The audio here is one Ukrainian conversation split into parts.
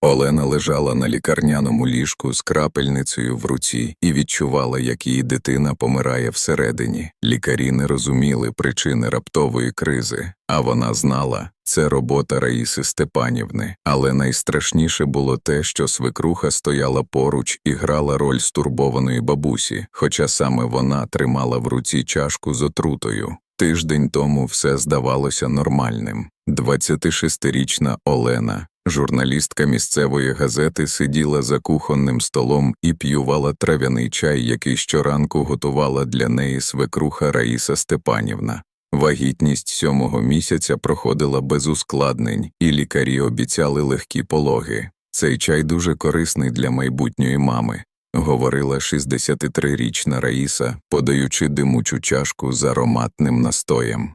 Олена лежала на лікарняному ліжку з крапельницею в руці і відчувала, як її дитина помирає всередині. Лікарі не розуміли причини раптової кризи, а вона знала це робота Раїси Степанівни. Але найстрашніше було те, що свекруха стояла поруч і грала роль стурбованої бабусі, хоча саме вона тримала в руці чашку з отрутою. Тиждень тому все здавалося нормальним. 26-річна Олена, журналістка місцевої газети, сиділа за кухонним столом і п'ювала трав'яний чай, який щоранку готувала для неї свекруха Раїса Степанівна. Вагітність сьомого місяця проходила без ускладнень, і лікарі обіцяли легкі пологи. Цей чай дуже корисний для майбутньої мами, говорила 63-річна Раїса, подаючи димучу чашку з ароматним настоєм.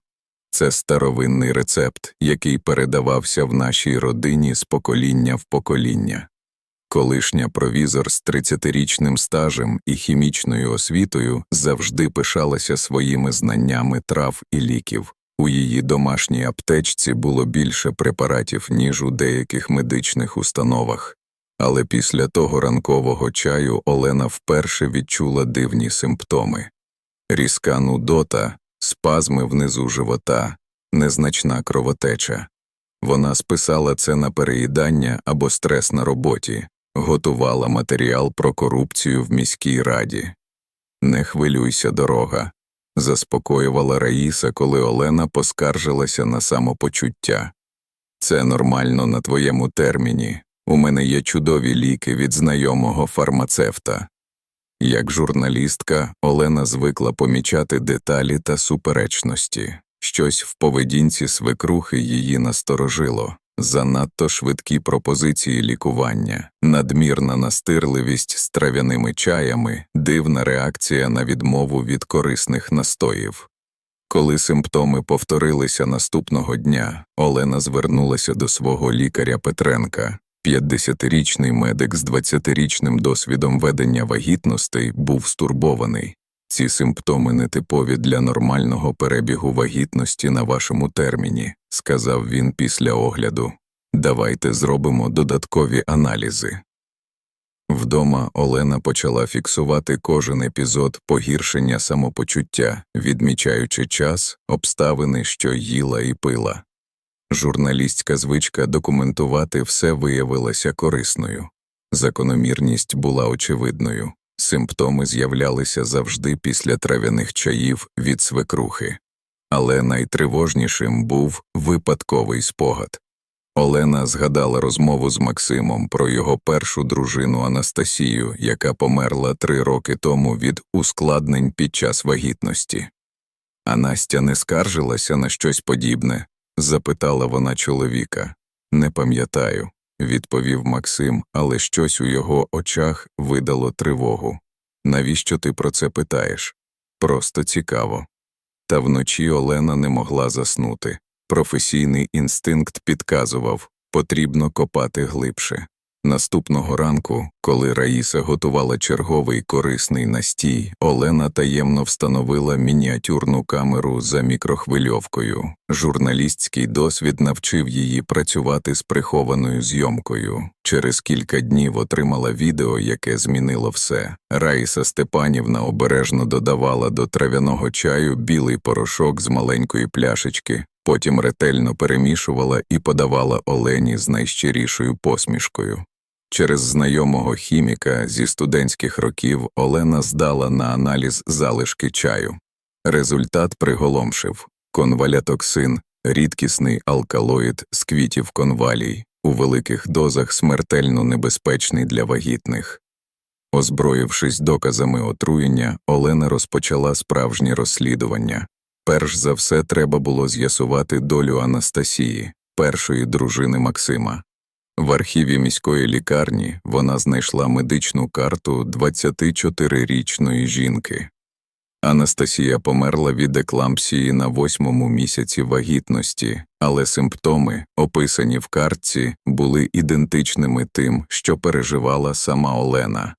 Це старовинний рецепт, який передавався в нашій родині з покоління в покоління. Колишня провізор з 30-річним стажем і хімічною освітою завжди пишалася своїми знаннями трав і ліків. У її домашній аптечці було більше препаратів, ніж у деяких медичних установах. Але після того ранкового чаю Олена вперше відчула дивні симптоми різка нудота, спазми внизу живота, незначна кровотеча. Вона списала це на переїдання або стрес на роботі, готувала матеріал про корупцію в міській раді. Не хвилюйся, дорога, заспокоювала Раїса, коли Олена поскаржилася на самопочуття. Це нормально на твоєму терміні. У мене є чудові ліки від знайомого фармацевта. Як журналістка, Олена звикла помічати деталі та суперечності. Щось в поведінці свекрухи її насторожило. Занадто швидкі пропозиції лікування, надмірна настирливість з трав'яними чаями, дивна реакція на відмову від корисних настоїв. Коли симптоми повторилися наступного дня, Олена звернулася до свого лікаря Петренка. 50-річний медик з 20-річним досвідом ведення вагітностей був стурбований. Ці симптоми нетипові для нормального перебігу вагітності на вашому терміні, сказав він після огляду. Давайте зробимо додаткові аналізи. Вдома Олена почала фіксувати кожен епізод погіршення самопочуття, відмічаючи час, обставини, що їла і пила. Журналістська звичка документувати все виявилася корисною. Закономірність була очевидною. Симптоми з'являлися завжди після трав'яних чаїв від свекрухи. Але найтривожнішим був випадковий спогад. Олена згадала розмову з Максимом про його першу дружину Анастасію, яка померла три роки тому від ускладнень під час вагітності. А Настя не скаржилася на щось подібне, запитала вона чоловіка. Не пам'ятаю, відповів Максим, але щось у його очах видало тривогу. Навіщо ти про це питаєш? Просто цікаво. Та вночі Олена не могла заснути. Професійний інстинкт підказував потрібно копати глибше. Наступного ранку, коли Раїса готувала черговий корисний настій, Олена таємно встановила мініатюрну камеру за мікрохвильовкою. Журналістський досвід навчив її працювати з прихованою зйомкою. Через кілька днів отримала відео, яке змінило все. Раїса Степанівна обережно додавала до трав'яного чаю білий порошок з маленької пляшечки, потім ретельно перемішувала і подавала Олені з найщирішою посмішкою. Через знайомого хіміка зі студентських років Олена здала на аналіз залишки чаю. Результат приголомшив конвалятоксин, рідкісний алкалоїд з квітів конвалій, у великих дозах смертельно небезпечний для вагітних. Озброївшись доказами отруєння, Олена розпочала справжнє розслідування. Перш за все треба було з'ясувати долю Анастасії, першої дружини Максима. В архіві міської лікарні вона знайшла медичну карту 24-річної жінки. Анастасія померла від еклампсії на восьмому місяці вагітності, але симптоми, описані в картці, були ідентичними тим, що переживала сама Олена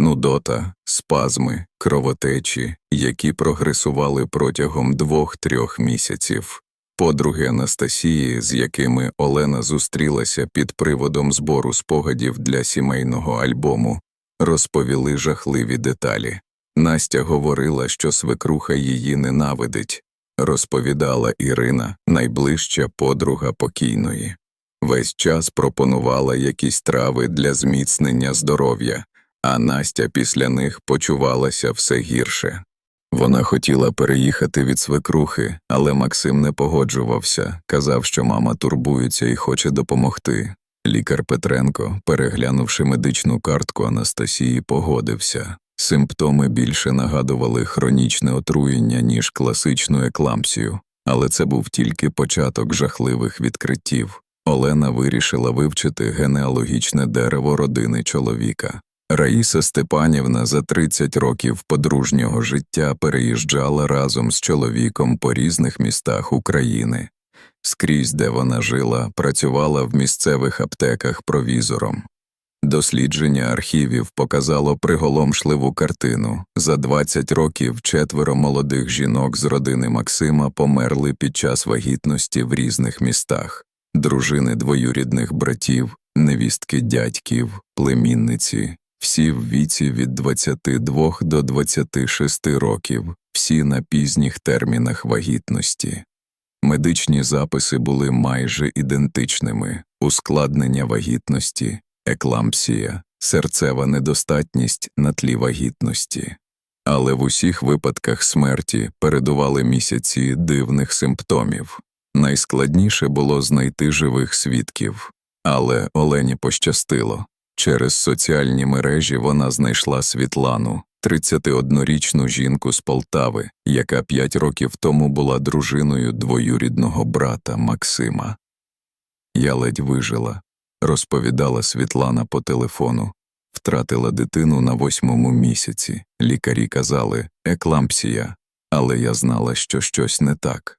нудота, спазми, кровотечі, які прогресували протягом двох-трьох місяців. Подруги Анастасії, з якими Олена зустрілася під приводом збору спогадів для сімейного альбому, розповіли жахливі деталі. Настя говорила, що свекруха її ненавидить, розповідала Ірина, найближча подруга покійної. Весь час пропонувала якісь трави для зміцнення здоров'я, а Настя після них почувалася все гірше. Вона хотіла переїхати від свекрухи, але Максим не погоджувався, казав, що мама турбується і хоче допомогти. Лікар Петренко, переглянувши медичну картку Анастасії, погодився. Симптоми більше нагадували хронічне отруєння, ніж класичну еклампсію, але це був тільки початок жахливих відкриттів. Олена вирішила вивчити генеалогічне дерево родини чоловіка. Раїса Степанівна за 30 років подружнього життя переїжджала разом з чоловіком по різних містах України. Скрізь, де вона жила, працювала в місцевих аптеках провізором. Дослідження архівів показало приголомшливу картину. За 20 років четверо молодих жінок з родини Максима померли під час вагітності в різних містах. Дружини двоюрідних братів, невістки дядьків, племінниці, всі в віці від 22 до 26 років, всі на пізніх термінах вагітності. Медичні записи були майже ідентичними: ускладнення вагітності, еклампсія, серцева недостатність на тлі вагітності. Але в усіх випадках смерті передували місяці дивних симптомів. Найскладніше було знайти живих свідків, але Олені пощастило. Через соціальні мережі вона знайшла Світлану, 31-річну жінку з Полтави, яка п'ять років тому була дружиною двоюрідного брата Максима. Я ледь вижила, розповідала Світлана по телефону. Втратила дитину на восьмому місяці. Лікарі казали еклампсія, але я знала, що щось не так.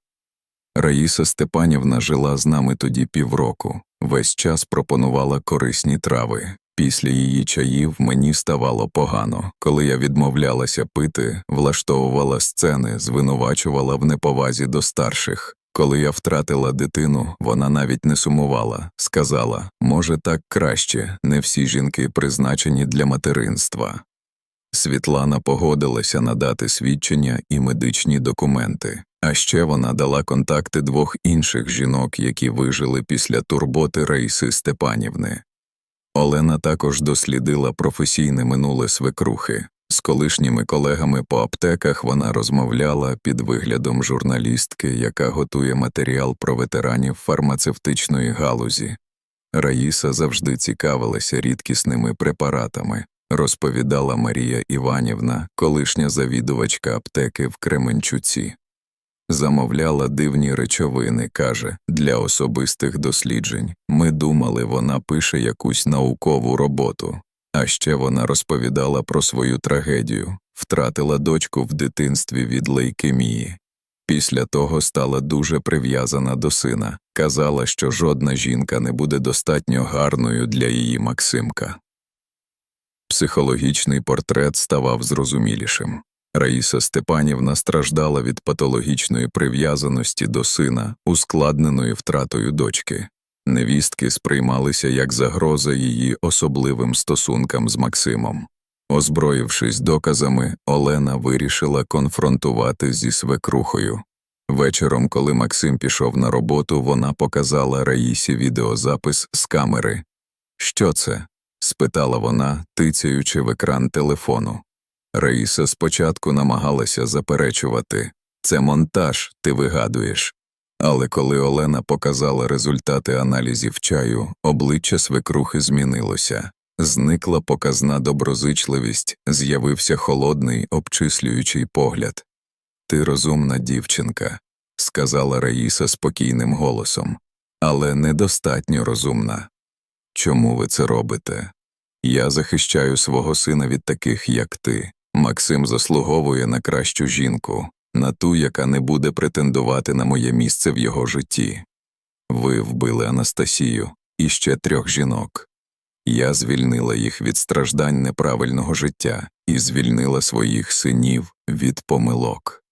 Раїса Степанівна жила з нами тоді півроку, весь час пропонувала корисні трави. Після її чаїв мені ставало погано. Коли я відмовлялася пити, влаштовувала сцени, звинувачувала в неповазі до старших. Коли я втратила дитину, вона навіть не сумувала, сказала може, так краще, не всі жінки призначені для материнства. Світлана погодилася надати свідчення і медичні документи, а ще вона дала контакти двох інших жінок, які вижили після турботи Раїси Степанівни. Олена також дослідила професійне минуле свекрухи. З колишніми колегами по аптеках вона розмовляла під виглядом журналістки, яка готує матеріал про ветеранів фармацевтичної галузі. Раїса завжди цікавилася рідкісними препаратами, розповідала Марія Іванівна, колишня завідувачка аптеки в Кременчуці. Замовляла дивні речовини, каже, для особистих досліджень. Ми думали, вона пише якусь наукову роботу. А ще вона розповідала про свою трагедію, втратила дочку в дитинстві від лейкемії. Після того стала дуже прив'язана до сина, казала, що жодна жінка не буде достатньо гарною для її Максимка. Психологічний портрет ставав зрозумілішим. Раїса Степанівна страждала від патологічної прив'язаності до сина, ускладненої втратою дочки. Невістки сприймалися як загроза її особливим стосункам з Максимом. Озброївшись доказами, Олена вирішила конфронтувати зі свекрухою. Вечором, коли Максим пішов на роботу, вона показала Раїсі відеозапис з камери. Що це? спитала вона, тицяючи в екран телефону. Раїса спочатку намагалася заперечувати це монтаж, ти вигадуєш. Але коли Олена показала результати аналізів чаю, обличчя свекрухи змінилося. Зникла показна доброзичливість, з'явився холодний, обчислюючий погляд. Ти розумна дівчинка, сказала Раїса спокійним голосом, але недостатньо розумна. Чому ви це робите? Я захищаю свого сина від таких, як ти. Максим заслуговує на кращу жінку, на ту, яка не буде претендувати на моє місце в його житті. Ви вбили Анастасію і ще трьох жінок. Я звільнила їх від страждань неправильного життя і звільнила своїх синів від помилок.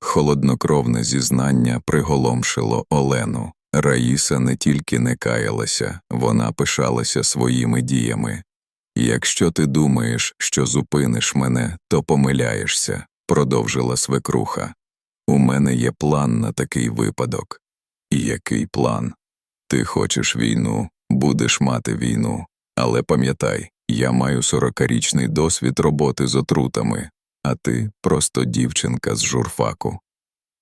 Холоднокровне зізнання приголомшило Олену. Раїса не тільки не каялася, вона пишалася своїми діями. Якщо ти думаєш, що зупиниш мене, то помиляєшся, продовжила свекруха. У мене є план на такий випадок. Який план? Ти хочеш війну, будеш мати війну. Але пам'ятай, я маю сорокарічний досвід роботи з отрутами, а ти просто дівчинка з журфаку.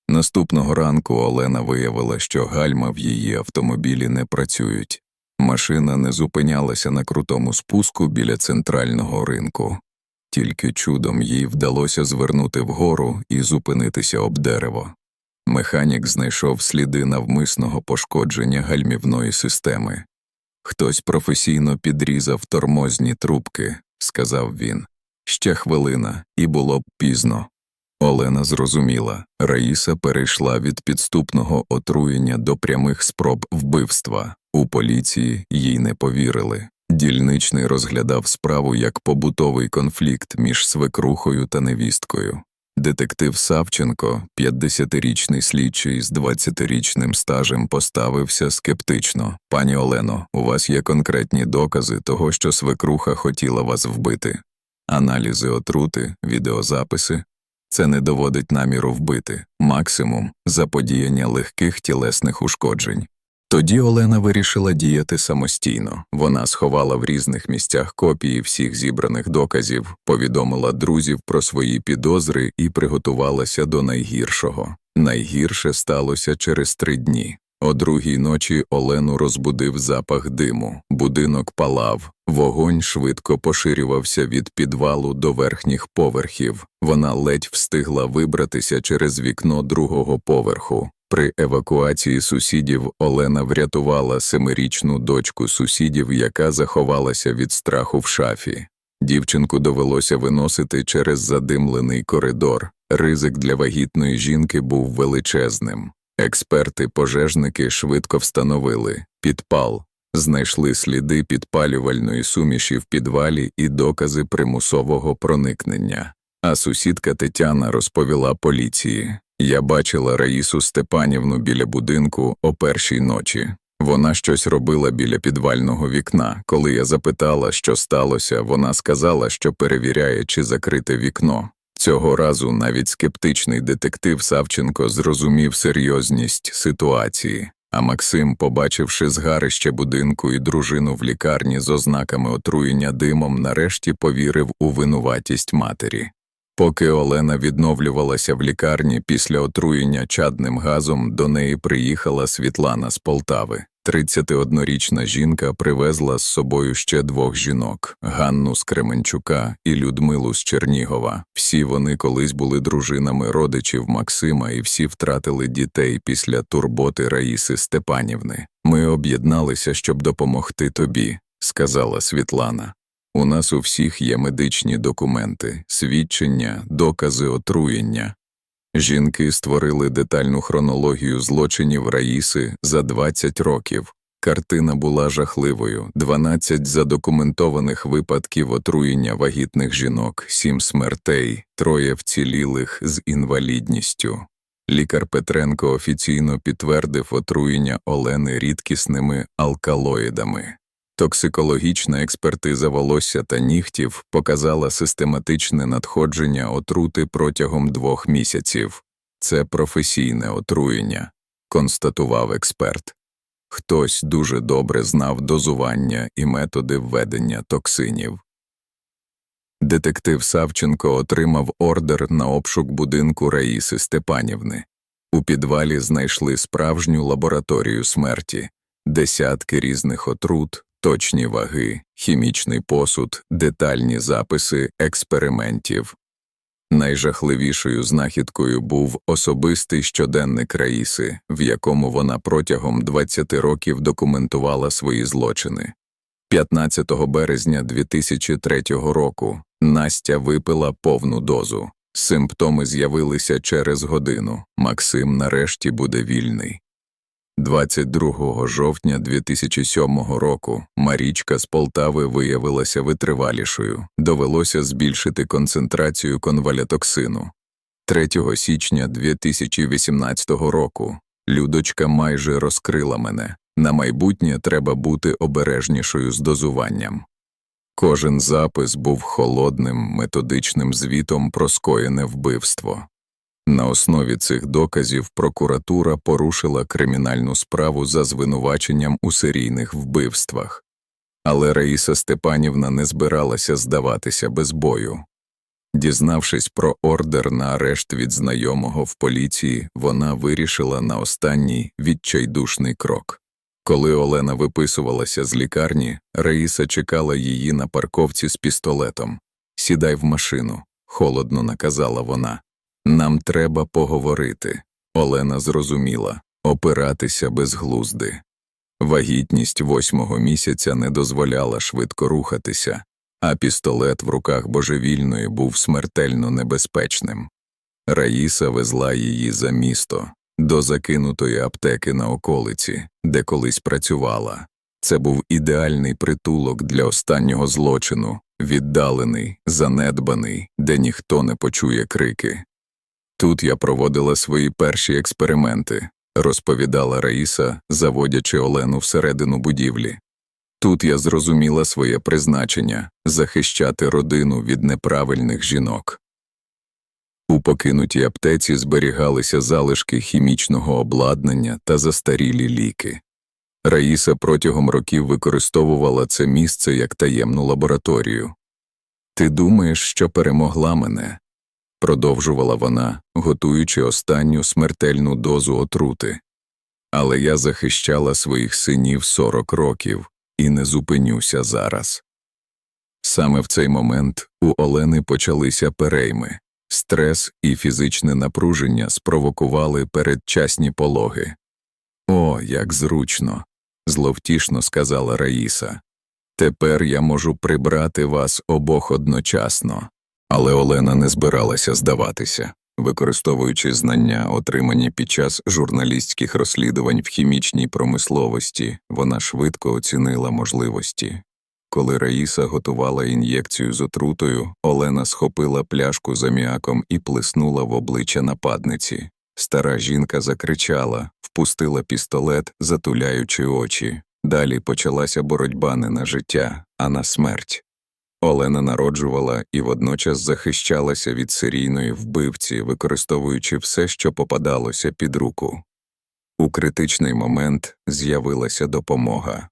Наступного ранку Олена виявила, що гальма в її автомобілі не працюють. Машина не зупинялася на крутому спуску біля центрального ринку. Тільки чудом їй вдалося звернути вгору і зупинитися об дерево. Механік знайшов сліди навмисного пошкодження гальмівної системи. Хтось професійно підрізав тормозні трубки, сказав він. Ще хвилина, і було б пізно. Олена зрозуміла, Раїса перейшла від підступного отруєння до прямих спроб вбивства. У поліції їй не повірили. Дільничний розглядав справу як побутовий конфлікт між свекрухою та невісткою. Детектив Савченко, 50-річний слідчий з 20-річним стажем, поставився скептично. Пані Олено, у вас є конкретні докази того, що свекруха хотіла вас вбити. Аналізи отрути, відеозаписи. Це не доводить наміру вбити, максимум заподіяння легких тілесних ушкоджень. Тоді Олена вирішила діяти самостійно. Вона сховала в різних місцях копії всіх зібраних доказів, повідомила друзів про свої підозри і приготувалася до найгіршого. Найгірше сталося через три дні. О другій ночі Олену розбудив запах диму, будинок палав, вогонь швидко поширювався від підвалу до верхніх поверхів. Вона ледь встигла вибратися через вікно другого поверху. При евакуації сусідів Олена врятувала семирічну дочку сусідів, яка заховалася від страху в шафі. Дівчинку довелося виносити через задимлений коридор. Ризик для вагітної жінки був величезним. Експерти-пожежники швидко встановили підпал, знайшли сліди підпалювальної суміші в підвалі і докази примусового проникнення. А сусідка Тетяна розповіла поліції. Я бачила Раїсу Степанівну біля будинку о першій ночі. Вона щось робила біля підвального вікна. Коли я запитала, що сталося, вона сказала, що перевіряє, чи закрите вікно. Цього разу навіть скептичний детектив Савченко зрозумів серйозність ситуації, а Максим, побачивши згарище будинку і дружину в лікарні з ознаками отруєння димом, нарешті повірив у винуватість матері. Поки Олена відновлювалася в лікарні після отруєння чадним газом, до неї приїхала Світлана з Полтави. 31-річна жінка привезла з собою ще двох жінок Ганну з Кременчука і Людмилу з Чернігова. Всі вони колись були дружинами родичів Максима і всі втратили дітей після турботи Раїси Степанівни. Ми об'єдналися, щоб допомогти тобі, сказала Світлана. У нас у всіх є медичні документи, свідчення, докази отруєння. Жінки створили детальну хронологію злочинів Раїси за 20 років. Картина була жахливою: 12 задокументованих випадків отруєння вагітних жінок, 7 смертей, троє вцілілих з інвалідністю. Лікар Петренко офіційно підтвердив отруєння Олени рідкісними алкалоїдами. Токсикологічна експертиза волосся та нігтів показала систематичне надходження отрути протягом двох місяців. Це професійне отруєння, констатував експерт. Хтось дуже добре знав дозування і методи введення токсинів. Детектив Савченко отримав ордер на обшук будинку Раїси Степанівни. У підвалі знайшли справжню лабораторію смерті, десятки різних отрут, точні ваги, хімічний посуд, детальні записи експериментів. Найжахливішою знахідкою був особистий щоденник Раїси, в якому вона протягом 20 років документувала свої злочини. 15 березня 2003 року Настя випила повну дозу. Симптоми з'явилися через годину. Максим нарешті буде вільний. 22 жовтня 2007 року Марічка з Полтави виявилася витривалішою, довелося збільшити концентрацію конвалятоксину. 3 січня 2018 року Людочка майже розкрила мене. На майбутнє треба бути обережнішою з дозуванням. Кожен запис був холодним, методичним звітом про скоєне вбивство. На основі цих доказів прокуратура порушила кримінальну справу за звинуваченням у серійних вбивствах. Але Раїса Степанівна не збиралася здаватися без бою. Дізнавшись про ордер на арешт від знайомого в поліції, вона вирішила на останній відчайдушний крок. Коли Олена виписувалася з лікарні, Раїса чекала її на парковці з пістолетом. Сідай в машину, холодно наказала вона. Нам треба поговорити. Олена зрозуміла опиратися безглузди. Вагітність восьмого місяця не дозволяла швидко рухатися, а пістолет в руках божевільної був смертельно небезпечним. Раїса везла її за місто, до закинутої аптеки на околиці, де колись працювала. Це був ідеальний притулок для останнього злочину, віддалений, занедбаний, де ніхто не почує крики. Тут я проводила свої перші експерименти, розповідала Раїса, заводячи Олену всередину будівлі. Тут я зрозуміла своє призначення захищати родину від неправильних жінок. У покинутій аптеці зберігалися залишки хімічного обладнання та застарілі ліки. Раїса протягом років використовувала це місце як таємну лабораторію. Ти думаєш, що перемогла мене? Продовжувала вона, готуючи останню смертельну дозу отрути. Але я захищала своїх синів 40 років і не зупинюся зараз. Саме в цей момент у Олени почалися перейми. Стрес і фізичне напруження спровокували передчасні пологи. О, як зручно, зловтішно сказала Раїса. Тепер я можу прибрати вас обох одночасно. Але Олена не збиралася здаватися, використовуючи знання, отримані під час журналістських розслідувань в хімічній промисловості, вона швидко оцінила можливості. Коли Раїса готувала ін'єкцію з отрутою, Олена схопила пляшку з аміаком і плеснула в обличчя нападниці. Стара жінка закричала, впустила пістолет, затуляючи очі. Далі почалася боротьба не на життя, а на смерть. Олена народжувала і водночас захищалася від серійної вбивці, використовуючи все, що попадалося під руку. У критичний момент з'явилася допомога.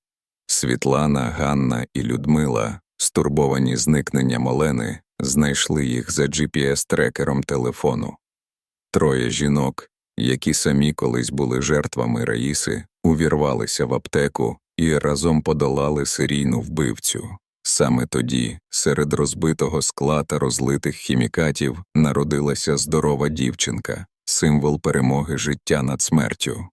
Світлана, Ганна і Людмила, стурбовані зникненням Олени, знайшли їх за GPS-трекером телефону. Троє жінок, які самі колись були жертвами Раїси, увірвалися в аптеку і разом подолали серійну вбивцю. Саме тоді, серед розбитого скла та розлитих хімікатів, народилася здорова дівчинка, символ перемоги життя над смертю.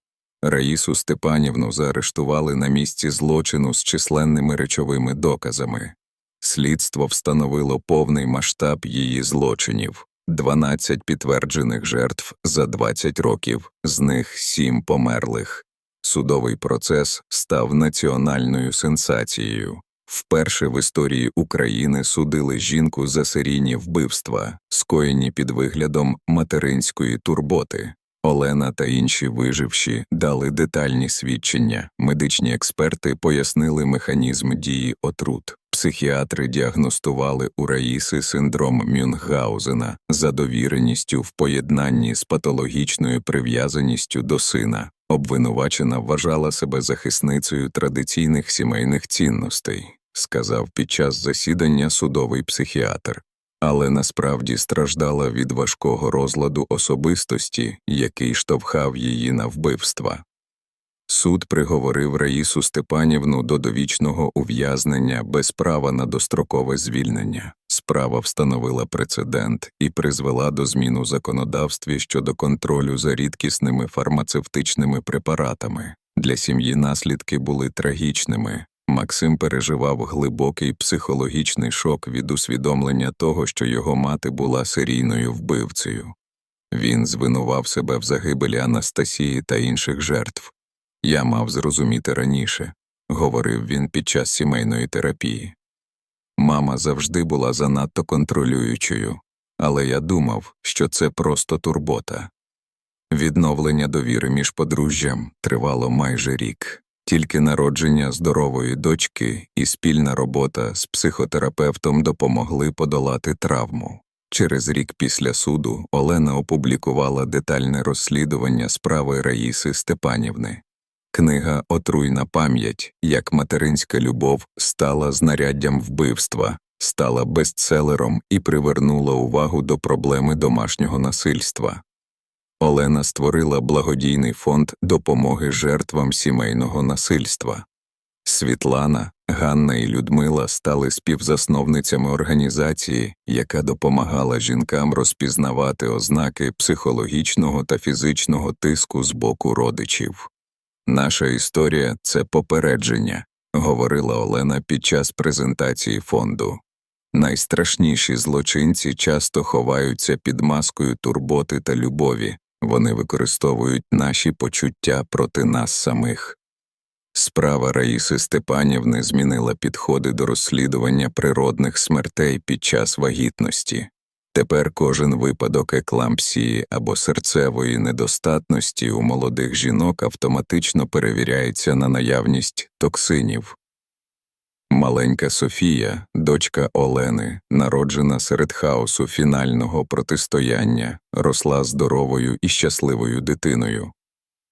Раїсу Степанівну заарештували на місці злочину з численними речовими доказами. Слідство встановило повний масштаб її злочинів 12 підтверджених жертв за 20 років, з них 7 померлих. Судовий процес став національною сенсацією. Вперше в історії України судили жінку за серійні вбивства, скоєні під виглядом материнської турботи. Олена та інші виживші дали детальні свідчення. Медичні експерти пояснили механізм дії отрут. Психіатри діагностували у Раїси синдром Мюнхгаузена за довіреністю в поєднанні з патологічною прив'язаністю до сина. Обвинувачена вважала себе захисницею традиційних сімейних цінностей, сказав під час засідання судовий психіатр але насправді страждала від важкого розладу особистості, який штовхав її на вбивства. Суд приговорив Раїсу Степанівну до довічного ув'язнення без права на дострокове звільнення. Справа встановила прецедент і призвела до змін у законодавстві щодо контролю за рідкісними фармацевтичними препаратами. Для сім'ї наслідки були трагічними, Максим переживав глибокий психологічний шок від усвідомлення того, що його мати була серійною вбивцею. Він звинував себе в загибелі Анастасії та інших жертв. Я мав зрозуміти раніше, говорив він під час сімейної терапії. Мама завжди була занадто контролюючою, але я думав, що це просто турбота. Відновлення довіри між подружжям тривало майже рік. Тільки народження здорової дочки і спільна робота з психотерапевтом допомогли подолати травму. Через рік після суду Олена опублікувала детальне розслідування справи Раїси Степанівни. Книга Отруйна пам'ять, як материнська любов стала знаряддям вбивства, стала бестселером і привернула увагу до проблеми домашнього насильства. Олена створила благодійний фонд допомоги жертвам сімейного насильства. Світлана, Ганна і Людмила стали співзасновницями організації, яка допомагала жінкам розпізнавати ознаки психологічного та фізичного тиску з боку родичів. Наша історія це попередження, говорила Олена під час презентації фонду. Найстрашніші злочинці часто ховаються під маскою турботи та любові, вони використовують наші почуття проти нас самих. Справа Раїси Степанівни змінила підходи до розслідування природних смертей під час вагітності. Тепер кожен випадок еклампсії або серцевої недостатності у молодих жінок автоматично перевіряється на наявність токсинів. Маленька Софія, дочка Олени, народжена серед хаосу фінального протистояння, росла здоровою і щасливою дитиною.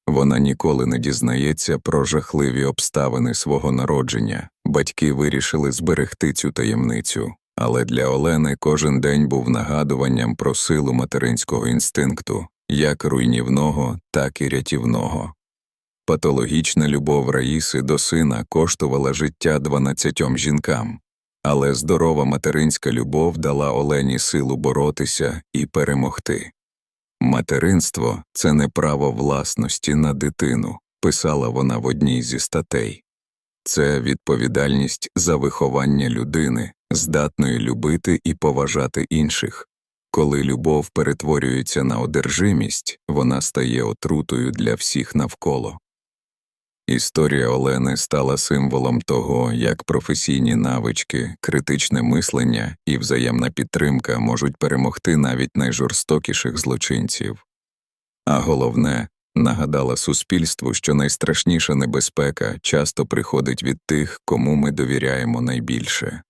Вона ніколи не дізнається про жахливі обставини свого народження. Батьки вирішили зберегти цю таємницю, але для Олени кожен день був нагадуванням про силу материнського інстинкту, як руйнівного, так і рятівного. Патологічна любов Раїси до сина коштувала життя дванадцятьом жінкам, але здорова материнська любов дала Олені силу боротися і перемогти. Материнство це не право власності на дитину, писала вона в одній зі статей. Це відповідальність за виховання людини, здатної любити і поважати інших. Коли любов перетворюється на одержимість, вона стає отрутою для всіх навколо. Історія Олени стала символом того, як професійні навички, критичне мислення і взаємна підтримка можуть перемогти навіть найжорстокіших злочинців. А головне, нагадала суспільству, що найстрашніша небезпека часто приходить від тих, кому ми довіряємо найбільше.